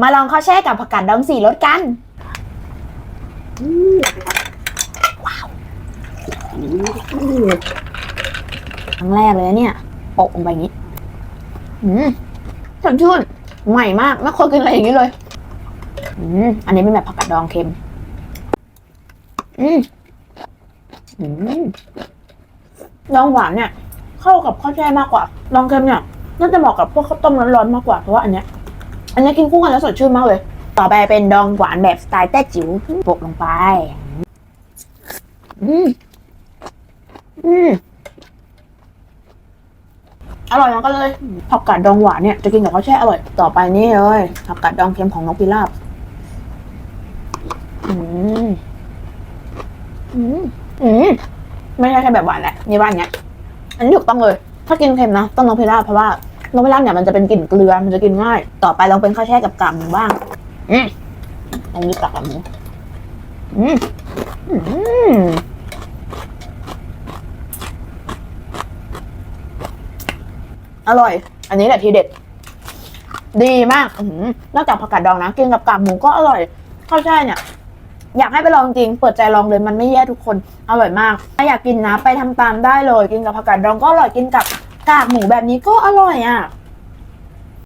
มาลองข้าวแช่กับผักกาดดองสี่รสกันครั้งแรกเลยเนี่ยโปะลงไปงนี้อืมสดชื่นใหม่มากไม่เคยกินอะไรอย่างนี้เลย อืมอันนี้เป็นแบบผักกาดดองเค็ม อืมอืมดองหวานเนี่ย เข้ากับข้าวแช่มากกว่าดองเค็มเนี่ย น่าจะเหมาะกับพวกข้าวต้มร้อนๆมากกว่าเพราะว่าอันเนี้ย อันนี้กินคู่กันแล้วสดชื่นมากเลย ต่อไปเป็นดองหวานแบบสไตล์แต้จิ๋วโปะลงไป อืมอืมอร่อยมือนกันเลย ผักกาดดองหวานเนี่ยจะกินกับข้าวแช่อร่อย ต่อไปนี่เลย ผักกาดดองเค็มของนกพิราบ อืม อืม อืม ไม่ใช่แค่แบบหวานแหละนี่ว่านเนี้ย อันนี้ถูกต้องเลย ถ้ากินเค็มนะต้องนกพิราบเพราะว่า นกพิราบเนี่ยมันจะเป็นกลิ่นเกลือมันจะกินง่าย ต่อไปลองเป็นข้าวแช่กับกากหมูบ้าง อืมอันนี้ตักกากหมูอืมอืมอร่อย อันนี้แหละทีเด็ด ดีมากอนอกจากผักกาดดองนะกินกับกากหมูก็อร่อยข้าวแช่เนี่ยอยากให้ไปลองจริง เปิดใจลองเลยมันไม่แย่ทุกคน อร่อยมาก ถ้าอยากกินนะ ไปทำตามได้เลย กินกับผักกาดดองก็อร่อย กินกับ กากหมูแบบนี้ก็อร่อยอะ